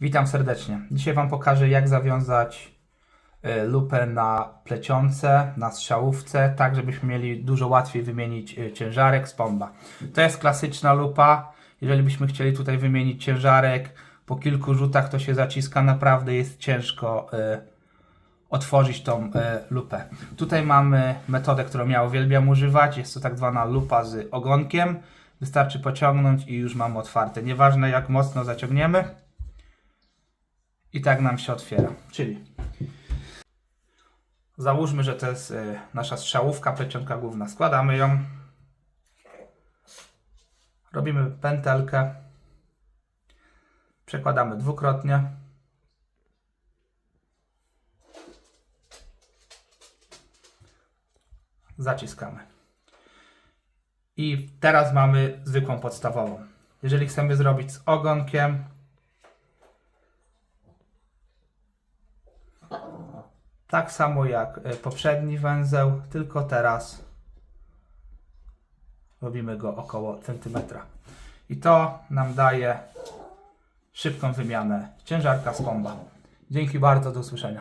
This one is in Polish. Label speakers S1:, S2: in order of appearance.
S1: Witam serdecznie. Dzisiaj Wam pokażę jak zawiązać y, lupę na plecionce, na strzałówce, tak żebyśmy mieli dużo łatwiej wymienić y, ciężarek z pomba. To jest klasyczna lupa. Jeżeli byśmy chcieli tutaj wymienić ciężarek, po kilku rzutach to się zaciska, naprawdę jest ciężko y, otworzyć tą lupę. Tutaj mamy metodę, którą ja uwielbiam używać. Jest to tak zwana lupa z ogonkiem. Wystarczy pociągnąć i już mamy otwarte. Nieważne jak mocno zaciągniemy, i tak nam się otwiera. Czyli załóżmy, że to jest y, nasza strzałówka, plecionka główna. Składamy ją. Robimy pętelkę. Przekładamy dwukrotnie. Zaciskamy. I teraz mamy zwykłą podstawową. Jeżeli chcemy zrobić z ogonkiem, Tak samo jak y, poprzedni węzeł, tylko teraz robimy go około centymetra. I to nam daje szybką wymianę ciężarka z pomba. Dzięki bardzo, do usłyszenia.